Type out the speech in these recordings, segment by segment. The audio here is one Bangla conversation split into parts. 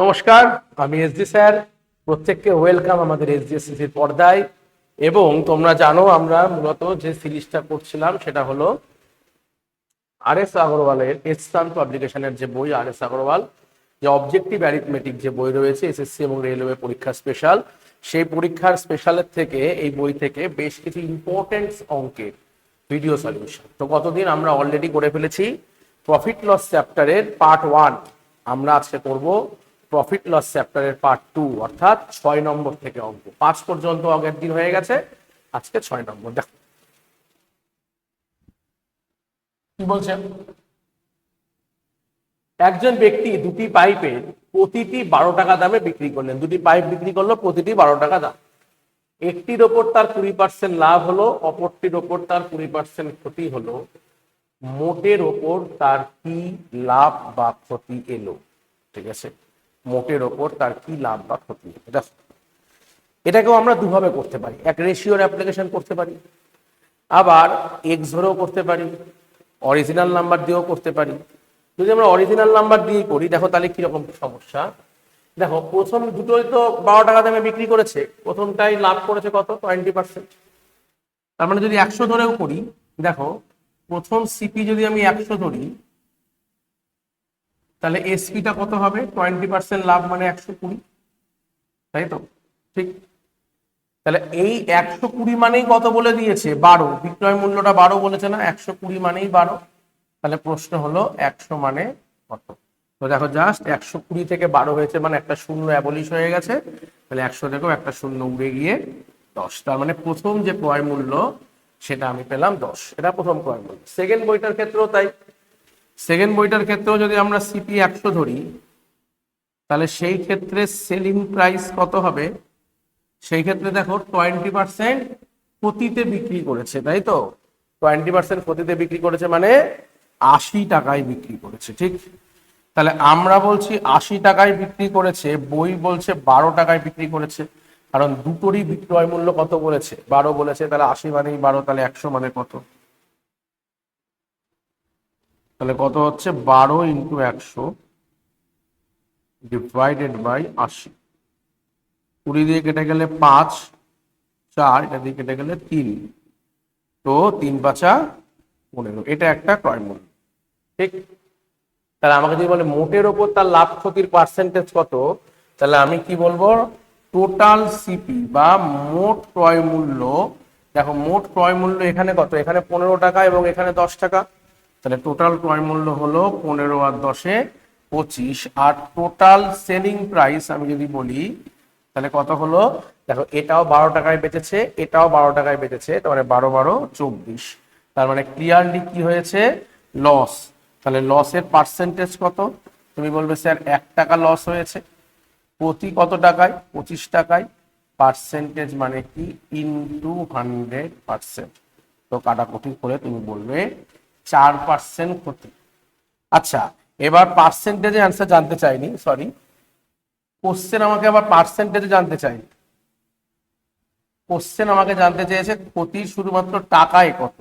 নমস্কার, আমি এসডি স্যার। প্রত্যেককে ওয়েলকাম আমাদের এস এসডিএসসিসির পর্দায়। এবং তোমরা জানো, আমরা মূলত যে সিরিজটা করছিলাম, সেটা হলো আর এস আগরওয়ালের এসস্থান পাবলিকেশনের যে বই আর এস আগরওয়াল, যে অবজেক্টিভ অ্যারিথমেটিক যে বই রয়েছে, এসএসসি এবং রেলওয়ে পরীক্ষা স্পেশাল, সেই পরীক্ষার স্পেশালের থেকে এই বই থেকে বেশ কিছু ইম্পর্টেন্ট অঙ্কের ভিডিও সলিউশন তো কতদিন আমরা অলরেডি করে ফেলেছি? প্রফিট লস চ্যাপ্টারের পার্ট ওয়ান আমরা আজকে করব। প্রফিট লস চ্যাপ্টারের পার্ট টু অর্থাৎ ছয় নম্বর থেকে অঙ্ক। পাঁচ পর্যন্ত আগের দিন হয়ে গেছে, আজকে ছয় নম্বর, দেখো। কি বলছে? একজন ব্যক্তি দুটি পাইপের প্রতিটি বারো টাকা দামে বিক্রি করলেন। দুটি পাইপ বিক্রি করল, প্রতিটি বারো টাকা দাম। একটির ওপর তার কুড়ি পার্সেন্ট লাভ হলো, অপরটির ওপর তার কুড়ি পার্সেন্ট ক্ষতি হলো। মোটের ওপর তার কি লাভ বা ক্ষতি এলো? ঠিক আছে? মোটের ওপর তার কি লাভ বা ক্ষতি? দেখো এটাকেও আমরা দুভাবে করতে পারি। এক রেশিওর অ্যাপ্লিকেশন করতে পারি। আবার এক্স ধরেও করতে পারি। অরিজিনাল নাম্বার দিয়েও করতে পারি। যদি আমরা অরিজিনাল নাম্বার দিয়ে করি, দেখো তাহলে কীরকম সমস্যা? দেখো, প্রথম দুটোই তো বারো টাকা দামে বিক্রি করেছে। প্রথমটাই লাভ করেছে কত? টোয়েন্টি পার্সেন্ট তার মানে যদি একশো ধরেও করি, দেখো, প্রথম সিপি যদি আমি একশো ধরি তাহলে এসপিটা কত হবে? টোয়েন্টি পার্সেন্ট লাভ মানে একশো কুড়ি। তাই তো? ঠিক? তাহলে এই একশো কুড়ি মানেই কত বলে দিয়েছে? বারো। বিক্রয় মূল্যটা বারো বলেছে না? একশো কুড়ি মানেই বারো। তাহলে প্রশ্ন হলো, একশো মানে কত? তো দেখো জাস্ট একশো কুড়ি থেকে বারো হয়েছে মানে একটা শূন্য অ্যাবলিশ হয়ে গেছে। তাহলে একশো থেকেও একটা শূন্য উড়ে গিয়ে দশ। তার মানে প্রথম যে ক্রয় মূল্য, সেটা আমি পেলাম দশ। এটা প্রথম ক্রয় মূল্য। সেকেন্ড বইটার ক্ষেত্রেও তাই। সেকেন্ড বইটার ক্ষেত্রেও যদি আমরা সিপি একশো ধরি, তাহলে সেই ক্ষেত্রে সেলিং প্রাইস কত হবে? সেই ক্ষেত্রে দেখো টোয়েন্টি পার্সেন্ট ক্ষতিতে বিক্রি করেছে, তাই তো? টোয়েন্টি পার্সেন্ট ক্ষতিতে বিক্রি করেছে মানে আশি টাকায় বিক্রি করেছে, ঠিক? তাহলে আমরা বলছি আশি টাকায় বিক্রি করেছে, বই বলছে বারো টাকায় বিক্রি করেছে, কারণ দুটোরই বিক্রয় মূল্য কত বলেছে? বারো বলেছে, তাহলে আশি মানেই বারো, তাহলে একশো মানে কত? তাহলে কত হচ্ছে? বারো ইন্টু একশো ডিভাইডেড বাই আশি। কুড়ি দিয়ে কেটে গেলে পাঁচ, চার, এটা দিয়ে কেটে গেলে তিন। তো তিন পাঁচা পনেরো। এটা একটা ক্রয় মূল্য। ঠিক? তাহলে আমাকে যদি বলে মোটের ওপর তার লাভ ক্ষতির পার্সেন্টেজ কত, তাহলে আমি কি বলব? টোটাল সিপি বা মোট ক্রয় মূল্য। দেখো, মোট ক্রয় মূল্য এখানে কত? এখানে পনেরো টাকা এবং এখানে দশ টাকা। তাহলে টোটাল ক্রয় মূল্য হলো পনেরো আর দশে পঁচিশ। আর টোটাল সেলিং প্রাইস আমি যদি বলি, তাহলে কত হলো? দেখো, এটাও বারো টাকায় বেচেছে, এটাও বারো টাকায় বেচেছে, তার মানে বারো বারো চব্বিশ। তার মানে ক্লিয়ারলি কি হয়েছে? লস তাহলে লসের পার্সেন্টেজ কত? তুমি বলবে, স্যার, এক টাকা লস হয়েছে। প্রতি কত টাকায়? পঁচিশ টাকায়। পার্সেন্টেজ মানে কি? ইনটু হান্ড্রেড পার্সেন্ট তো কাটাকুটি করে তুমি বলবে চার পার্সেন্ট ক্ষতি। আচ্ছা এবার পার্সেন্টেজে অ্যান্সার জানতে চাইনি সরি কোশ্চেন আমাকে আবার পার্সেন্টেজে জানতে চাই কোশ্চেন আমাকে জানতে চেয়েছে ক্ষতি শুধুমাত্র টাকায় কত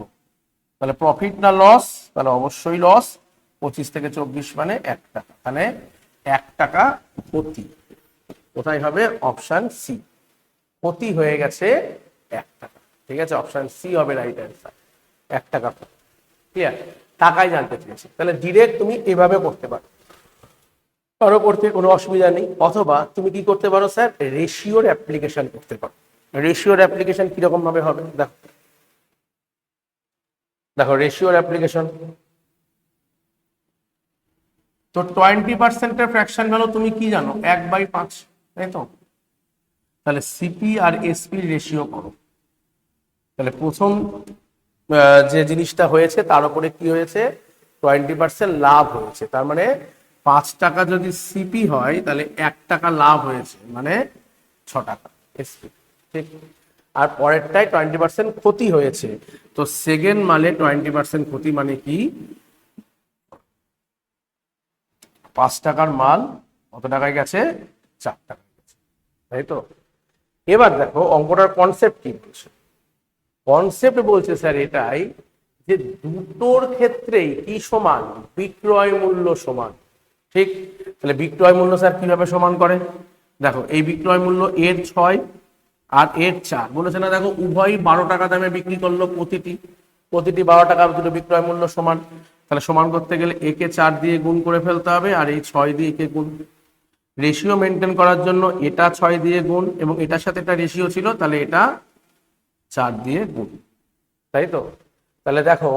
তাহলে প্রফিট না লস তাহলে অবশ্যই লস পঁচিশ থেকে চব্বিশ মানে এক টাকা। তাহলে এক টাকা ক্ষতি। কোথায় হবে? অপশন সি ক্ষতি হয়ে গেছে এক টাকা। ঠিক আছে? অপশন সি হবে রাইট অ্যান্সার এক টাকা ক্লিয়ার টাকায় জানতে চেয়েছে। তাহলে ডিরেক্ট তুমি এভাবে করতে পারো। কারও করতে কোনো অসুবিধা নেই, অথবা তুমি কি করতে পারো স্যার রেশিওর অ্যাপ্লিকেশন করতে পারো। রেশিওর অ্যাপ্লিকেশন কীরকম হবে? দেখো। দেখো রেশিওর অ্যাপ্লিকেশন তো টোয়েন্টি পার্সেন্টের ফ্র্যাকশন ভ্যালু তুমি কি জানো? এক বাই পাঁচ, তাই তো? তাহলে সিপি আর এসপি রেশিও করো। তাহলে প্রথম যে জিনিসটা হয়েছে তার উপরে কি হয়েছে? টোয়েন্টি পার্সেন্ট লাভ হয়েছে। তার মানে পাঁচ টাকা যদি সিপি হয়, তাহলে এক টাকা লাভ হয়েছে। মানে ছ টাকা এসপি ঠিক? আর পরেরটায় টোয়েন্টি পার্সেন্ট ক্ষতি হয়েছে। তো সেকেন্ড মালে টোয়েন্টি পার্সেন্ট ক্ষতি মানে কি? পাঁচ টাকার মাল কত টাকায় গেছে? চার টাকা তাই তো? এবার দেখো অঙ্কটার কনসেপ্ট কি বলছে? কনসেপ্ট বলছে স্যার এটাই যে দুটোর ক্ষেত্রেই কি সমান? বিক্রয় মূল্য সমান। ঠিক? তাহলে বিক্রয় মূল্য স্যার কীভাবে সমান করে? দেখো, এই বিক্রয় মূল্য এর ছয় আর এর চার। বলেছে না, দেখো, উভয়ই বারো টাকা দামে বিক্রি করল প্রতিটি। প্রতিটি বারো টাকা দুটো বিক্রয় মূল্য সমান। তাহলে সমান করতে গেলে একে চার দিয়ে গুণ করে ফেলতে হবে আর এই ছয় দিয়ে একে গুণ। রেশিও মেনটেন করার জন্য এটা ছয় দিয়ে গুণ এবং এটার সাথে একটা রেশিও ছিল, তাহলে এটা চার দিয়ে গুণ। তাই তো? তাহলে দেখো,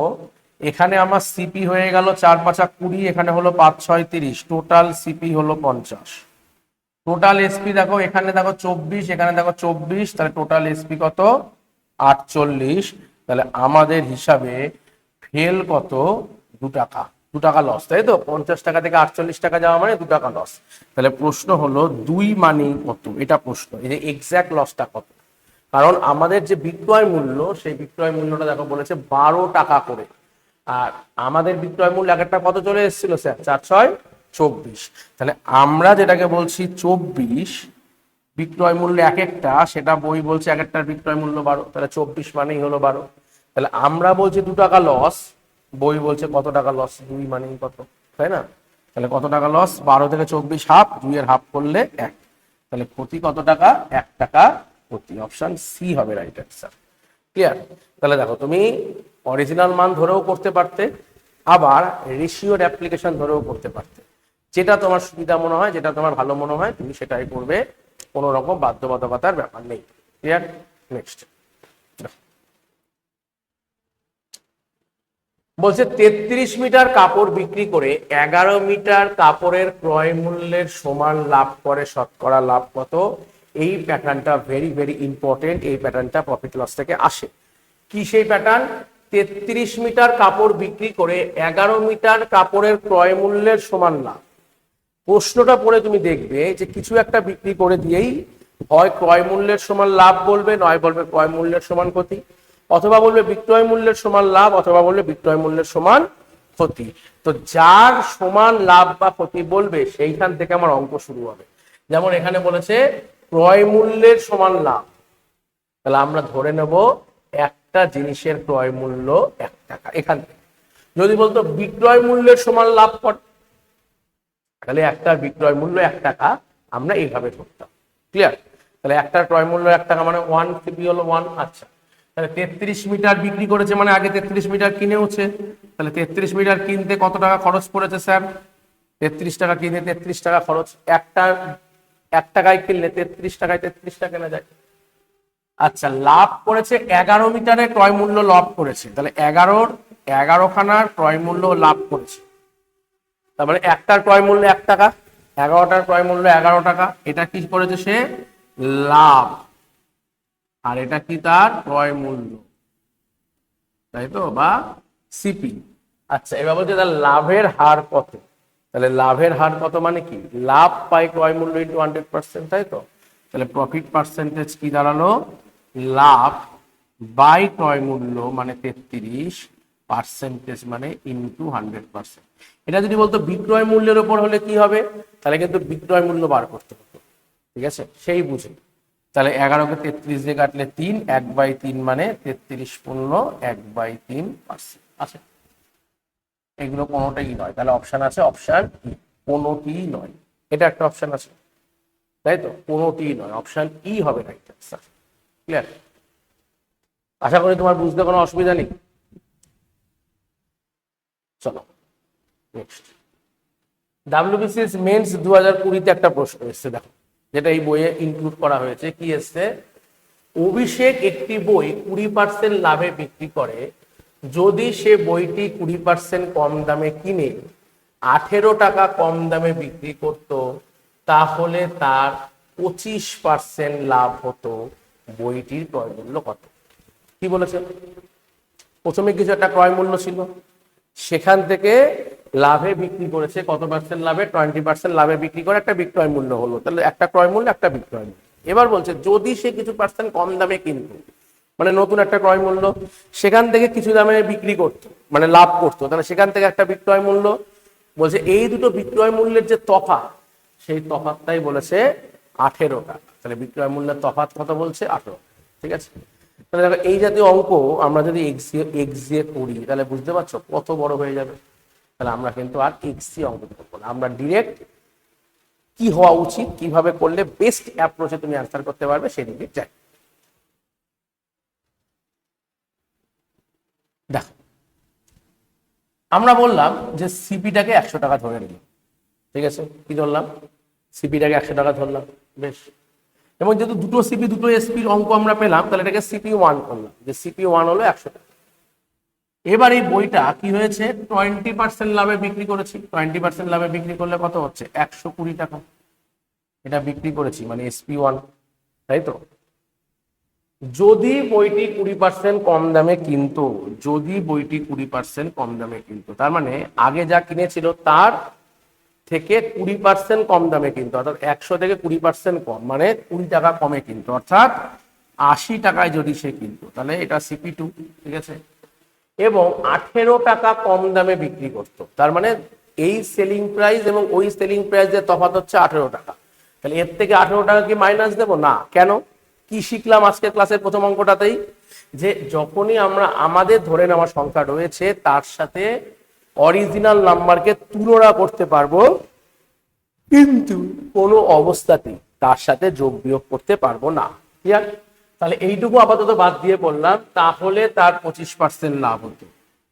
এখানে আমার সিপি হয়ে গেল চার পাঁচা কুড়ি, এখানে হলো পাঁচ ছয় তিরিশ। টোটাল সিপি হলো পঞ্চাশ। টোটাল এসপি দেখো, এখানে দেখো চব্বিশ, এখানে দেখো চব্বিশ, তাহলে টোটাল এসপি কত? আটচল্লিশ। তাহলে আমাদের হিসাবে ফেল কত? দু টাকা। দু টাকা লস তাই তো? পঞ্চাশ টাকা থেকে আটচল্লিশ টাকা যাওয়া মানে দু টাকা লস তাহলে প্রশ্ন হলো, দুই মানে কত? এটা প্রশ্ন। এই যে এক্স্যাক্ট লসটা কত? কারণ আমাদের যে বিক্রয় মূল্য, সেই বিক্রয় মূল্যটা দেখো বলেছে বারো টাকা করে। আর আমাদের বিক্রয় মূল্য এক একটা কত চলে এসেছিল স্যার? চার, ছয়, চব্বিশ। তাহলে আমরা যেটাকে বলছি চব্বিশ, বিক্রয় মূল্য এক একটা, সেটা বই বলছে এক একটার বিক্রয় মূল্য বারো। তাহলে চব্বিশ মানেই হলো বারো। তাহলে আমরা বলছি দু টাকা লস বই বলছে কত টাকা লস দুই মানেই কত, তাই না? তাহলে কত টাকা লস বারো থেকে চব্বিশ, হাফ, দুইয়ের হাফ করলে এক। তাহলে ক্ষতি কত টাকা? এক টাকা ক্ষতি অপশন সি হবে রাইট অ্যান্সার ক্লিয়ার তাহলে দেখো, তুমি অরিজিনাল মান ধরেও করতে পারতে, আবার রেশিওর অ্যাপ্লিকেশন ধরেও করতে পারতে। যেটা তোমার সুবিধা মনে হয়, যেটা তোমার ভালো মনে হয়, তুমি সেটাই করবে, কোনো রকম বাধ্যবাধকতার ব্যাপার নেই। ক্লিয়ার নেক্সট বলছে, তেত্রিশ মিটার কাপড় বিক্রি করে এগারো মিটার কাপড়ের ক্রয় মূল্যের সমান লাভ করে, শতকরা লাভ কত? এই প্যাটার্নটা ভেরি ভেরি ইম্পর্টেন্ট এই প্যাটার্নটা প্রফিট লস থেকে আসে। কি সেই প্যাটার্ন তেত্রিশ মিটার কাপড় বিক্রি করে এগারো মিটার কাপড়ের ক্রয় মূল্যের সমান লাভ প্রশ্নটা পড়ে তুমি দেখবে যে কিছু একটা বিক্রি করে দিয়েই হয় ক্রয় মূল্যের সমান লাভ বলবে, নয় বলবে ক্রয় মূল্যের সমান ক্ষতি। অথবা বলবে বিক্রয় মূল্যের সমান লাভ, অথবা বলবে বিক্রয় মূল্যের সমান ক্ষতি। তো যার সমান লাভ বা ক্ষতি বলবে, সেইখান থেকে আমার অঙ্ক শুরু হবে। যেমন এখানে বলেছে ক্রয় মূল্যের সমান লাভ। তাহলে আমরা ধরে নেব একটা জিনিসের ক্রয় মূল্য এক টাকা এখান থেকে। যদি বলতো বিক্রয় মূল্যের সমান লাভ কর, তাহলে একটা বিক্রয় মূল্য এক টাকা আমরা এইভাবে ধরতাম। ক্লিয়ার তাহলে একটার ক্রয় মূল্য এক টাকা মানে ওয়ান সিপি হলো ওয়ান আচ্ছা। তাহলে তেত্রিশ মিটার বিক্রি করেছে মানে আগে তেত্রিশ মিটার কিনেওছে। তাহলে তেত্রিশ মিটার কিনতে কত টাকা খরচ পড়েছে, স্যার? তেত্রিশ টাকা কিনে তেত্রিশ টাকা খরচ। একটা এক টাকায় কিনলে তেত্রিশ টাকায় তেত্রিশ টাকা কেনা যায়। আচ্ছা লাভ করেছে এগারো মিটারে ক্রয় মূল্য লাভ করেছে। তাহলে এগারোর এগারো খানার ক্রয় মূল্য লাভ করেছে। তার মানে একটার ক্রয় মূল্য এক টাকা, এগারোটার ক্রয় মূল্য এগারো টাকা। এটা কি করেছে সে? লাভ। আর এটা কি তার? ক্রয় মূল্য। তাই তো? বা সিপি। আচ্ছা এবার বলছে তার লাভের হার কত? তাহলে লাভের হার কত মানে কি? লাভ পাই ক্রয় মূল্য ইন্টু হান্ড্রেড পার্সেন্ট তাই তো? তাহলে প্রফিট পার্সেন্টেজ কি দাঁড়াল? লাভ বাই ক্রয় মূল্য মানে তেত্রিশ পার্সেন্টেজ মানে ইন্টু হান্ড্রেড পার্সেন্ট এটা যদি বলতো বিক্রয় মূল্যের উপর হলে কি হবে? তাহলে কিন্তু বিক্রয় মূল্য বার করতে হতো। ঠিক আছে? সেই বুঝে। তাহলে এগারোকে তেত্রিশ দিয়ে কাটলে তিন, এক বাই তিন মানে তেত্রিশ পূর্ণ এক বাই তিন পার্সেন্ট আছে এগুলো কোনোটাই নয়। তাহলে অপশন আছে অপশন কোনোটি নয়। এটা একটা অপশন আছে। তাই তো? কোনোটি নয়। অপশন ই হবে রাইট ক্লিয়ার আশা করি তোমার বুঝতে কোনো অসুবিধা নেই। চলো নেক্সট ডাব্লিউবিসিএস মেন্স দু হাজার কুড়িতে একটা প্রশ্ন এসছে, দেখো, যেটা এই বইয়ে ইনক্লুড করা হয়েছে। কি এসছে? অভিষেক একটি বই কুড়ি পার্সেন্ট লাভে বিক্রি করে। যদি সে বইটি কুড়ি পার্সেন্ট কম দামে কিনে, আঠেরো টাকা কম দামে বিক্রি করত, তাহলে তার পঁচিশ পার্সেন্ট লাভ হতো বইটির ক্রয় মূল্য কত? কি বলেছে প্রথমে কিছু একটা ক্রয় মূল্য ছিল। সেখান থেকে লাভে বিক্রি করেছে কত পার্সেন্ট লাভে? টোয়েন্টি পার্সেন্ট লাভে বিক্রি করে একটা বিক্রয় মূল্য হলো। তাহলে একটা ক্রয় মূল্য, একটা বিক্রয় মূল্য। এবার বলছে, যদি সে কিছু পার্সেন্ট কম দামে কিনতো মানে নতুন একটা ক্রয় মূল্য, সেখান থেকে কিছু দামে বিক্রি করতো মানে লাভ করতো। তাহলে সেখান থেকে একটা বিক্রয় মূল্য, বলছে এই দুটো বিক্রয় মূল্যের যে তফাৎ, সেই তফাতটাই বলেছে আঠেরো টাকা। তাহলে বিক্রয় মূল্যের তফাৎ কত বলছে? আঠেরো ঠিক আছে? তাহলে দেখো, এই জাতীয় অঙ্ক আমরা যদি এক্সিয়ে এক্সিয়ে করি, তাহলে বুঝতে পারছ কত বড় হয়ে যাবে? তাহলে আমরা কিন্তু আর এক্সি অঙ্ক করব না। আমরা ডিরেক্ট কি হওয়া উচিত, কীভাবে করলে বেস্ট অ্যাপ্রোচে তুমি অ্যান্সার করতে পারবে, সেদিকে যাই। দেখো, আমরা বললাম যে সিপিটাকে একশো টাকা ধরে নিলাম ঠিক আছে? কি ধরলাম? সিপিটাকে একশো টাকা ধরলাম। বেশ। এবং যেহেতু দুটো সিপি, দুটো এসপির অঙ্ক আমরা পেলাম, তাহলে এটাকে সিপি ওয়ান করলাম, যে সিপি ওয়ান হলো একশো টাকা। এবার এই বইটা কি হয়েছে? টোয়েন্টি পার্সেন্ট লাভে বিক্রি করেছি। টোয়েন্টি পার্সেন্ট লাভে বিক্রি করলে কত হচ্ছে? একশো কুড়ি টাকা। এটা বিক্রি করেছি মানে এসপি ওয়ান। তাই তো? যদি বইটি কুড়ি পার্সেন্ট কম দামে কিনতো, যদি বইটি কুড়ি পার্সেন্ট কম দামে কিনতো, তার মানে আগে যা কিনেছিল তার থেকে কুড়ি পার্সেন্ট কম দামে কিনতো, অর্থাৎ একশো থেকে কুড়ি পার্সেন্ট কম মানে কুড়ি টাকা কমে কিনতো, অর্থাৎ আশি টাকায় যদি সে কিনতো, তাহলে এটা সিপি টু ঠিক আছে? এবং আঠেরো টাকা কম দামে বিক্রি করতো, তার মানে এই সেলিং প্রাইস এবং ওই সেলিং প্রাইসের তফাৎ হচ্ছে আঠেরো টাকা। তাহলে এর থেকে আঠেরো টাকা কি মাইনাস দেবো? না। কেন? কি শিখলাম আজকে ক্লাসের প্রথম অঙ্কটাতেই? যে যখনই আমরা আমাদের ধরে নেওয়া সংখ্যা রয়েছে, তার সাথে অরিজিনাল নাম্বারকে তুলনা করতে পারব, কিন্তু কোনো অবস্থাতেই তার সাথে যোগ বিয়োগ করতে পারব না। ক্লিয়ার তাহলে এইটুকু আপাতত বাদ দিয়ে বললাম, তাহলে তার পঁচিশ পার্সেন্ট লাভ হতো।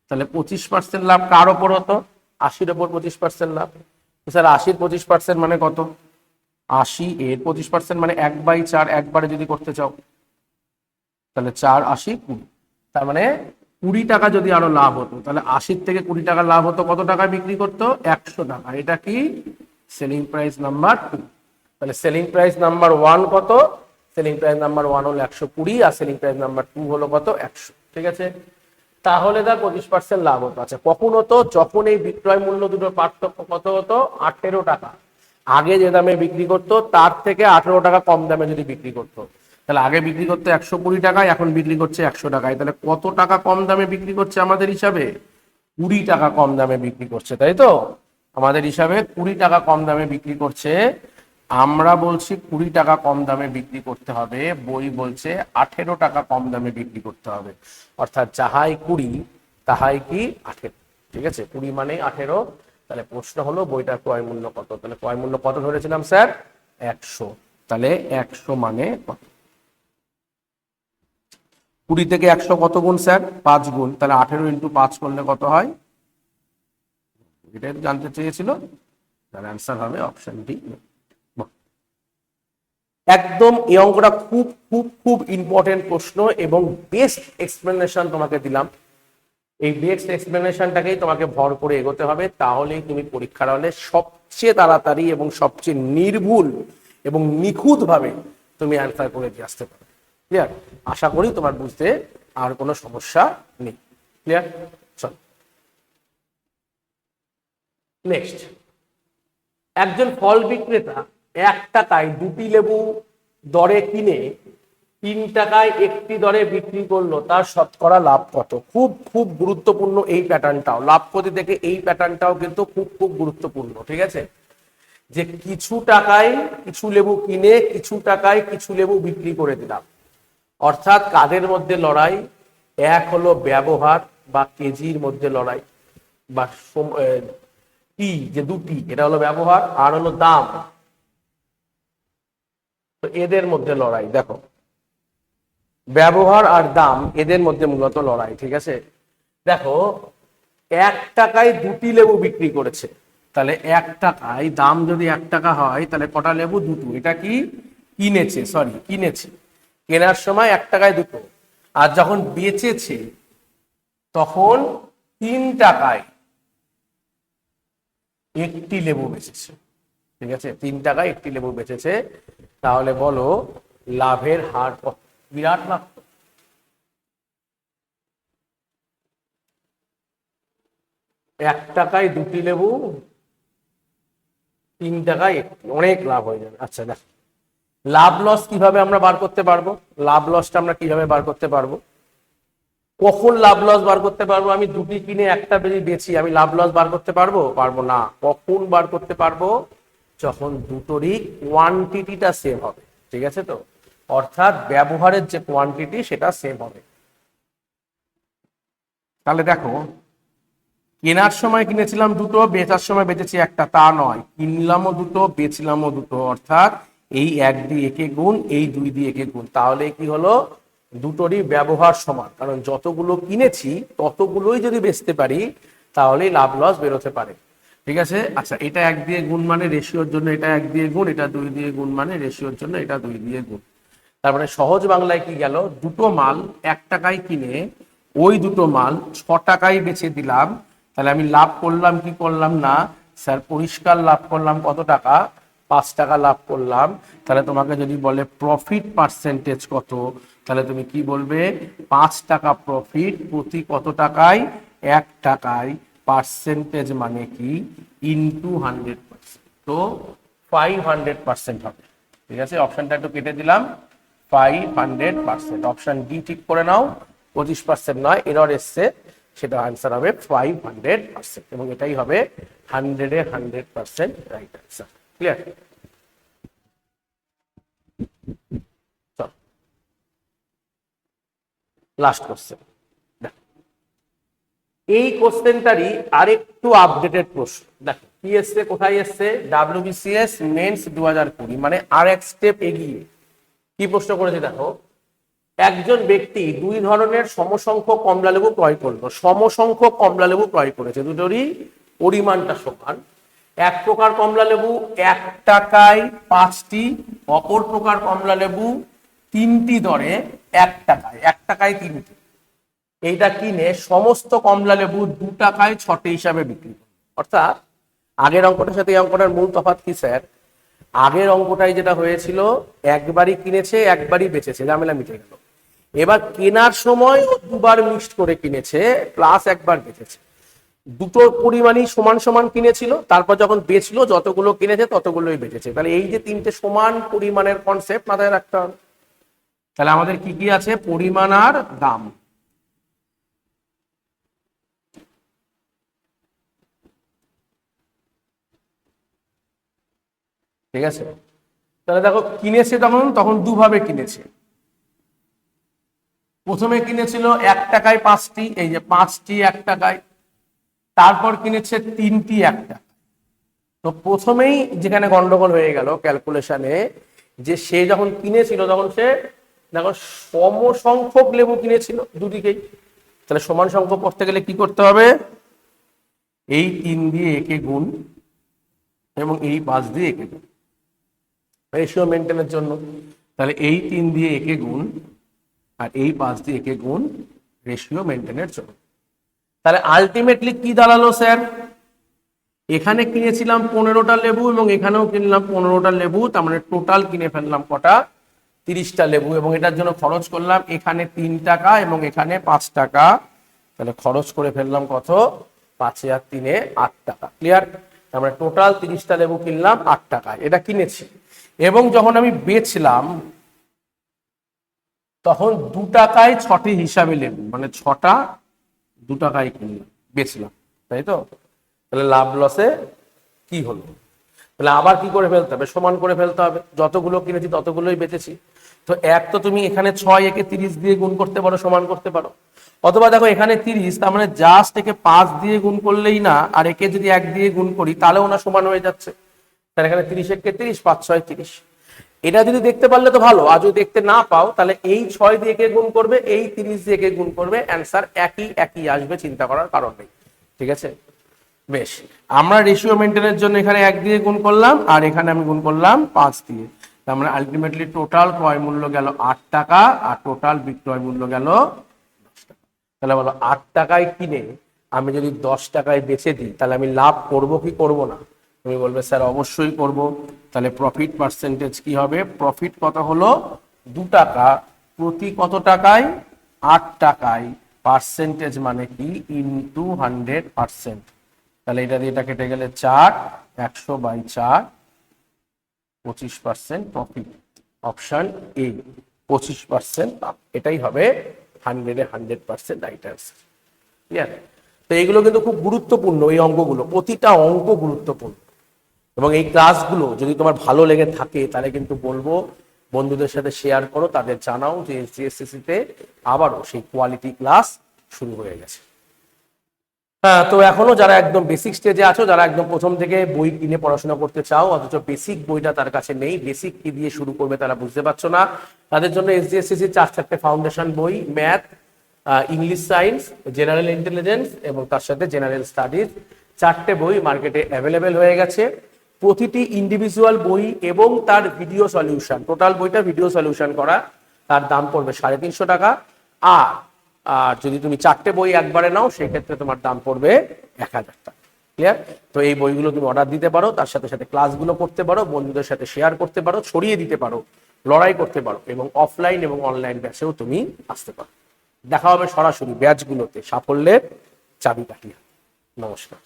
তাহলে পঁচিশ পার্সেন্ট লাভ কার ওপর হতো? আশির ওপর পঁচিশ পার্সেন্ট লাভ। স্যার আশির পঁচিশ পার্সেন্ট মানে কত? আশি এর পঁচিশ পার্সেন্ট মানে এক বাই চার একবারে যদি করতে চাও, তাহলে চার আশি কুড়ি। তার মানে কুড়ি টাকা যদি আরও লাভ হতো, তাহলে আশির থেকে কুড়ি টাকা লাভ হতো, কত টাকায় বিক্রি করতো? একশো টাকা। এটা কি? সেলিং প্রাইস নাম্বার টু তাহলে সেলিং প্রাইস নাম্বার ওয়ান কত? সেলিং প্রাইস নাম্বার ওয়ান হলো একশো কুড়ি আর সেলিং প্রাইস নাম্বার টু হলো কত? একশো। ঠিক আছে? তাহলে তার পঁচিশ পার্সেন্ট লাভ হতো। আচ্ছা কখন হতো? যখন এই বিক্রয় মূল্য দুটোর পার্থক্য কত হতো? আঠেরো টাকা। আগে যে দামে বিক্রি করতো, তার থেকে আঠেরো টাকা কম দামে যদি বিক্রি করতো। তাহলে আগে বিক্রি করতো একশো কুড়ি টাকায়, এখন বিক্রি করছে একশো টাকায়। তাহলে কত টাকা কম দামে বিক্রি করছে আমাদের হিসাবে? কুড়ি টাকা কম দামে বিক্রি করছে, তাই তো? আমাদের হিসাবে কুড়ি টাকা কম দামে বিক্রি করছে। আমরা বলছি কুড়ি টাকা কম দামে বিক্রি করতে হবে, বই বলছে আঠেরো টাকা কম দামে বিক্রি করতে হবে। অর্থাৎ যাহাই কুড়ি, তাহাই কি আঠেরো। ঠিক আছে? কুড়ি মানে আঠেরো তাহলে প্রশ্ন হলো বইটার ক্রয় মূল্য কত? তাহলে ক্রয় মূল্য কত ধরেছিলাম স্যার? একশো। তাহলে একশো মানে কত? কুড়ি থেকে একশো কত গুণ স্যার? পাঁচ গুণ। তাহলে আঠেরো ইন্টু পাঁচ করলে কত হয়? এটাই জানতে চেয়েছিল? তার অ্যান্সার হবে অপশন ডি একদম এই অঙ্কটা খুব খুব খুব ইম্পর্টেন্ট প্রশ্ন এবং বেস্ট এক্সপ্লেনেশন তোমাকে দিলাম। এই বেস্ট এক্সপ্লেনেশনটাকেই তোমাকে ভর করে এগোতে হবে। তাহলেই তুমি পরীক্ষার হলে সবচেয়ে তাড়াতাড়ি এবং সবচেয়ে নির্ভুল এবং নিখুঁতভাবে তুমি অ্যান্সার করে দিয়ে আসতে পারবে ক্লিয়ার আশা করি তোমার বুঝতে আর কোনো সমস্যা নেই। ক্লিয়ার চল। নেক্সট একজন ফল বিক্রেতা এক টাকায় দুটি লেবু দরে কিনে তিন টাকায় একটি দরে বিক্রি করল, তার শতকরা লাভ কত? খুব খুব গুরুত্বপূর্ণ এই প্যাটার্নটাও। লাভ ক্ষতি থেকে এই প্যাটার্নটাও কিন্তু খুব খুব গুরুত্বপূর্ণ, ঠিক আছে? যে কিছু টাকায় কিছু লেবু কিনে, কিছু টাকায় কিছু লেবু বিক্রি করে দিলাম। অর্থাৎ কাদের মধ্যে লড়াই? এক হলো ব্যবহার বা কেজির মধ্যে লড়াই বা টি, যে দুটি, এটা হলো ব্যবহার, আর হলো দাম। তো এদের মধ্যে লড়াই, দেখো। ব্যবহার আর দাম এদের মধ্যে মূলত লড়াই, ঠিক আছে? দেখো, এক টাকায় দুটি লেবু বিক্রি করেছে, তাহলে এক টাকায় দাম যদি এক টাকা হয়, তাহলে কটা লেবু? দুটো। এটা কি? কিনেছে সরি কিনেছে। কেনার সময় এক টাকায় দুটো। আর যখন বেচেছে, তখন তিন টাকায় একটি লেবু বেচেছে, ঠিক আছে? তিন টাকায় একটি লেবু বেচেছে। তাহলে বলো, লাভের হার কত? বিরাট লাভ। এক টাকায় দুটি লেবু, তিন টাকায় অনেক লাভ হয়ে যাবে। আচ্ছা দেখ। লাভ লস কীভাবে আমরা বার করতে পারব? লাভ লসটা আমরা কীভাবে বার করতে পারব? কখন লাভ লস বার করতে পারব? আমি দুটি কিনে একটা বেশি বেছি আমি লাভ লস বার করতে পারব? পারব না। কখন বার করতে পারব? যখন দুটোরই কোয়ান্টিটিটা সেম হবে। ঠিক আছে তো? অর্থাৎ ব্যবহারের যে কোয়ান্টিটি সেটা সেম হবে। তাহলে দেখো, কেনার সময় কিনেছিলাম দুটো, বেচার সময় বেচেছি একটা, তা নয়। কিনলামও দুটো, বেচলামও দুটো, অর্থাৎ এই এক দিয়ে একে গুণ, এই দুই দিয়ে একে গুণ। তাহলে কি হলো? দুটোরই ব্যবহার সমান। কারণ যতগুলো কিনেছি, ততগুলোই যদি বেচতে পারি, তাহলেই লাভ লস বেরোতে পারে। ঠিক আছে? আচ্ছা এটা এক দিয়ে গুণ মানে রেশিওর জন্য এটা এক দিয়ে গুণ, এটা দুই দিয়ে গুণ মানে রেশিওর জন্য এটা দুই দিয়ে গুণ। তারপরে সহজ বাংলায় কি গেল? দুটো মাল এক টাকায় কিনে ওই দুটো মাল ছ টাকায় বেচে দিলাম। তাহলে আমি লাভ করলাম, কি করলাম না? স্যার, পরিষ্কার লাভ করলাম কত টাকা? পাঁচ টাকা লাভ করলাম। তাহলে তোমাকে যদি বলে প্রফিট পার্সেন্টেজ কত, তাহলে তুমি কি বলবে? পাঁচ টাকা প্রফিট প্রতি কত টাকায়? এক টাকায়। পার্সেন্টেজ মানে কি? ইনটু হান্ড্রেড পার্সেন্ট তো ফাইভ হান্ড্রেড পার্সেন্ট হবে। ঠিক আছে? অপশনটা একটু কেটে দিলাম। Five hundred percent option D ঠিক করে নাও, পঁচিশ পার্সেন্ট নয় এরর এসছে সেটা আনসার হবে ফাইভ হান্ড্রেড পার্সেন্ট এবং এটাই হবে হান্ড্রেডে hundred percent right answer clear last question এই কোশ্চেনটারই আরেকটু আপডেটেড প্রশ্ন। দেখো, কি এসছে, কোথায় এসছে? ডাব্লিউবিসিএস মেন্স দু হাজার কুড়ি মানে আর এক স্টেপ এগিয়ে। কি প্রশ্ন করেছে দেখো? একজন ব্যক্তি দুই ধরনের সমসংখ্যক কমলালেবু ক্রয় করল। সমসংখ্যক কমলালেবু ক্রয় করেছে। দুটোরই পরিমাণটা সমান। এক প্রকার কমলালেবু এক টাকায় পাঁচটি, অপর প্রকার কমলালেবু তিনটি দরে এক টাকায় এক টাকায় তিনটি। এইটা কিনে সমস্ত কমলা লেবু দু টাকায় ছটে হিসাবে বিক্রি অর্থাৎ আগের অঙ্কটার সাথে এই অঙ্কটার মূল তফাৎ কি, স্যার? আগের অঙ্কটাই যেটা হয়েছিল, একবারই কিনেছে, একবারই বেচেছে, ঝামেলা মিটে গেল। এবার কেনার সময় দুবার মিক্সড করে কিনেছে, প্লাস একবার বেচেছে। দুটো পরিমাণই সমান সমান কিনেছিল, তারপর যখন বেচলো, যতগুলো কিনেছে, ততগুলোই বেচেছে। তাহলে এই যে তিনটে সমান পরিমাণের কনসেপ্ট মাথায় রাখতে হবে। তাহলে আমাদের কি কি আছে? পরিমাণ আর দাম। ঠিক আছে? তাহলে দেখো, কিনেছে তখন তখন দুভাবে কিনেছে। প্রথমে কিনেছিল এক টাকায় পাঁচটি, এই যে পাঁচটি এক টাকায়। তারপর কিনেছে তিনটি এক তো প্রথমেই যেখানে গন্ডগোল হয়ে গেল ক্যালকুলেশনে যে সে যখন কিনেছিল, তখন সে দেখো, সমসংখ্যক লেবু কিনেছিল দুদিকেই তাহলে সমান সংখ্যক করতে গেলে কি করতে হবে? এই তিন দিয়ে একে গুণ এবং এই পাঁচ দিয়ে একে গুণ। রেশিও মেনটেনের জন্য। তাহলে এই তিন দিয়ে একে গুণ আর এই পাঁচ দিয়ে একে গুণ রেশিও মেনটেনের জন্য। তাহলে আলটিমেটলি কি দাঁড়াল, স্যার? এখানে কিনেছিলাম পনেরোটা লেবু এবং এখানেও কিনলাম পনেরোটা লেবু, তার মানে টোটাল কিনে ফেললাম কটা? তিরিশটা লেবু এবং এটার জন্য খরচ করলাম এখানে তিন টাকা এবং এখানে পাঁচ টাকা। তাহলে খরচ করে ফেললাম কত? পাঁচে আর তিনে আট টাকা। ক্লিয়ার তার মানে টোটাল তিরিশটা লেবু কিনলাম আট টাকায়। এটা কিনেছি। এবং যখন আমি বেচলাম, তখন দু টাকায় ছটি হিসাবে লেবু মানে ছটা দু টাকায় কিনলাম, বেচলাম, তাই তো? তাহলে লাভ লসে কি হলো? তাহলে আবার কি করে ফেলতে হবে? সমান করে ফেলতে হবে। যতগুলো কিনেছি, ততগুলোই বেচেছি। তো এক তো তুমি এখানে ছয় একে তিরিশ দিয়ে গুণ করতে পারো, সমান করতে পারো। অথবা দেখো এখানে তিরিশ, তার মানে জাস্ট একে পাঁচ দিয়ে গুণ করলেই না, আর একে যদি এক দিয়ে গুণ করি, তাহলেও না সমান হয়ে যাচ্ছে। তাহলে এখানে তিরিশ একে তিরিশ, পাঁচ ছয় তিরিশ। এটা যদি দেখতে পারলে তো ভালো, আর যদি দেখতে না পাও, তাহলে এই ছয় দিয়ে কে গুণ করবে? এই তিরিশ দিয়ে কে গুণ করবে? অ্যান্সার একই একই আসবে চিন্তা করার কারণ নেই। ঠিক আছে? বেশ। আমরা রেশিও মেনটেনের জন্য এখানে এক দিয়ে গুণ করলাম, আর এখানে আমি গুণ করলাম পাঁচ দিয়ে। তার মানে আলটিমেটলি টোটাল ক্রয় মূল্য গেল আট টাকা, আর টোটাল বিক্রয় মূল্য গেল তাহলে বলো, আট টাকায় কিনে আমি যদি দশ টাকায় বেচে দিই, তাহলে আমি লাভ করব কি করব না? তুমি বলবে, স্যার, অবশ্যই করব। তাহলে প্রফিট পার্সেন্টেজ কি হবে? প্রফিট কত হলো? দু টাকা। প্রতি কত টাকায়? আট টাকায়। পার্সেন্টেজ মানে কি? ইনটু হান্ড্রেড পার্সেন্ট তাহলে এটা দিয়ে এটা কেটে গেলে চার, একশো বাই চার, পঁচিশ পার্সেন্ট প্রফিট অপশন এ পঁচিশ পার্সেন্ট এটাই হবে হান্ড্রেডে hundred percent right answer clear তো এইগুলো কিন্তু খুব গুরুত্বপূর্ণ, এই অঙ্কগুলো। প্রতিটা অঙ্ক গুরুত্বপূর্ণ। এবং এই ক্লাসগুলো যদি তোমার ভালো লেগে থাকে, তাহলে কিন্তু বলব, বন্ধুদের সাথে শেয়ার করো, তাদের জানাও যে এসজিএসসিসিতে আবারও সেই কোয়ালিটি ক্লাস শুরু হয়ে গেছে। হ্যাঁ তো এখনও যারা একদম বেসিক স্টেজে আছো, যারা একদম প্রথম থেকে বই কিনে পড়াশোনা করতে চাও, অথচ বেসিক বইটা তার কাছে নেই বেসিক কি দিয়ে শুরু করবে তারা বুঝতে পারছ না। তাদের জন্য এসডিএসসি চার চারটে ফাউন্ডেশন বই math English science general intelligence এবং তার সাথে জেনারেল স্টাডিজ চারটে বই মার্কেটে অ্যাভেলেবেল হয়ে গেছে। প্রতিটি ইন্ডিভিজুয়াল বই এবং তার ভিডিও সলিউশন টোটাল বইটা ভিডিও সলিউশন করা, তার দাম পড়বে সাড়ে তিনশো টাকা। আর আর যদি তুমি চারটে বই একবারে নাও, সেক্ষেত্রে তোমার দাম পড়বে এক হাজার টাকা। ক্লিয়ার তো এই বইগুলো তুমি অর্ডার দিতে পারো, তার সাথে সাথে ক্লাসগুলো করতে পারো, বন্ধুদের সাথে শেয়ার করতে পারো, ছড়িয়ে দিতে পারো, লড়াই করতে পারো এবং অফলাইন এবং অনলাইন ব্যাচেও তুমি আসতে পারো। দেখা হবে সরাসরি ব্যাচগুলোতে সাফল্যের চাবিকাঠি। নমস্কার।